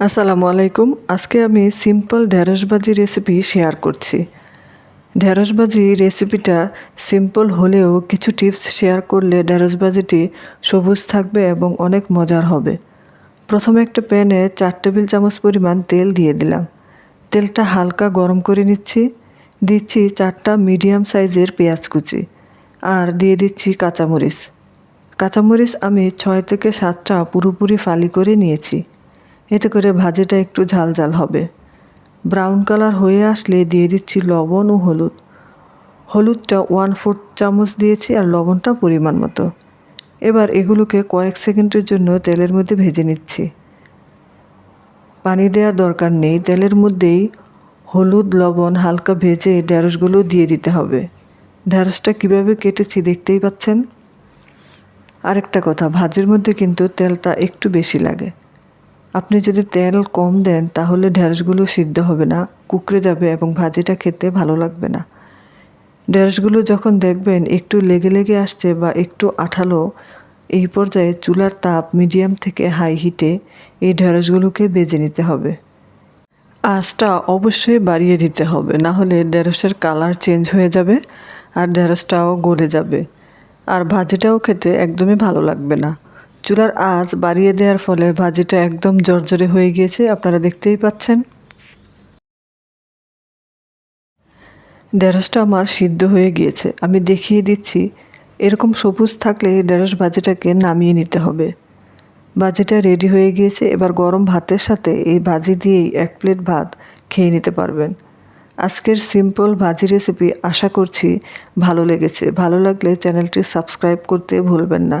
আসসালামু আলাইকুম। আজকে আমি সিম্পল ঢেঁড়স ভাজি রেসিপি শেয়ার করছি। ঢেঁড়স ভাজি রেসিপিটা সিম্পল হলেও কিছু টিপস শেয়ার করলে ঢেঁড়স ভাজিটি সবুজ থাকবে এবং অনেক মজার হবে। প্রথমে একটা প্যানে চার টেবিল চামচ পরিমাণ তেল দিয়ে দিলাম। তেলটা হালকা গরম করে নিচ্ছি। দিচ্ছি চারটা মিডিয়াম সাইজের পেঁয়াজ কুচি আর দিয়ে দিচ্ছি কাঁচামরিচ। কাঁচামরিচ আমি ছয় থেকে সাতটা পুরোপুরি ফালি করে নিয়েছি। এতে করে ভাজিটা একটু ঝাল ঝাল হবে। ব্রাউন কালার হয়ে আসলে দিয়ে দিচ্ছি লবণ ও হলুদ। হলুদটা ওয়ান ফোর্থ চামচ দিয়েছি আর লবণটা পরিমাণ মতো। এবার এগুলোকে কয়েক সেকেন্ডের জন্য তেলের মধ্যে ভেজে নিচ্ছি। পানি দেওয়ার দরকার নেই, তেলের মধ্যেই হলুদ, লবণ, হালকা ভেজে ঢেঁড়সগুলো দিয়ে দিতে হবে। ঢেঁড়সটা কীভাবে কেটেছি দেখতেই পাচ্ছেন? আরেকটা কথা, ভাজির মধ্যে কিন্তু তেলটা একটু বেশি লাগে। আপনি যদি তেল কম দেন, তাহলে ঢেঁড়সগুলো সিদ্ধ হবে না, কুকড়ে যাবে এবং ভাজিটা খেতে ভালো লাগবে না। ঢেঁড়সগুলো যখন দেখবেন একটু লেগে লেগে আসছে বা একটু আঠালো, এই পর্যায়ে চুলার তাপ মিডিয়াম থেকে হাই হিটে এই ঢেঁড়সগুলোকে বেজে নিতে হবে। আঁচটা অবশ্যই বাড়িয়ে দিতে হবে, না হলে ঢেঁড়সের কালার চেঞ্জ হয়ে যাবে আর ঢেঁড়সটাও গলে যাবে। আর ভাজিটাও খেতে একদমই ভালো লাগবে না। চুলার আঁচ বাড়িয়ে দেওয়ার ফলে ভাজিটা একদম জর্জরে হয়ে গিয়েছে, আপনারা দেখতেই পাচ্ছেন। ঢেঁড়সটা আমার সিদ্ধ হয়ে গিয়েছে, আমি দেখিয়ে দিচ্ছি। এরকম সবুজ থাকলে ঢেঁড়স ভাজিটাকে নামিয়ে নিতে হবে। ভাজিটা রেডি হয়ে গিয়েছে, এবার গরম ভাতের সাথে এই ভাজি দিয়েই এক প্লেট ভাত খেয়ে নিতে পারবেন। আজকের সিম্পল ভাজি রেসিপি আশা করছি ভালো লেগেছে। ভালো লাগলে চ্যানেলটি সাবস্ক্রাইব করতে ভুলবেন না।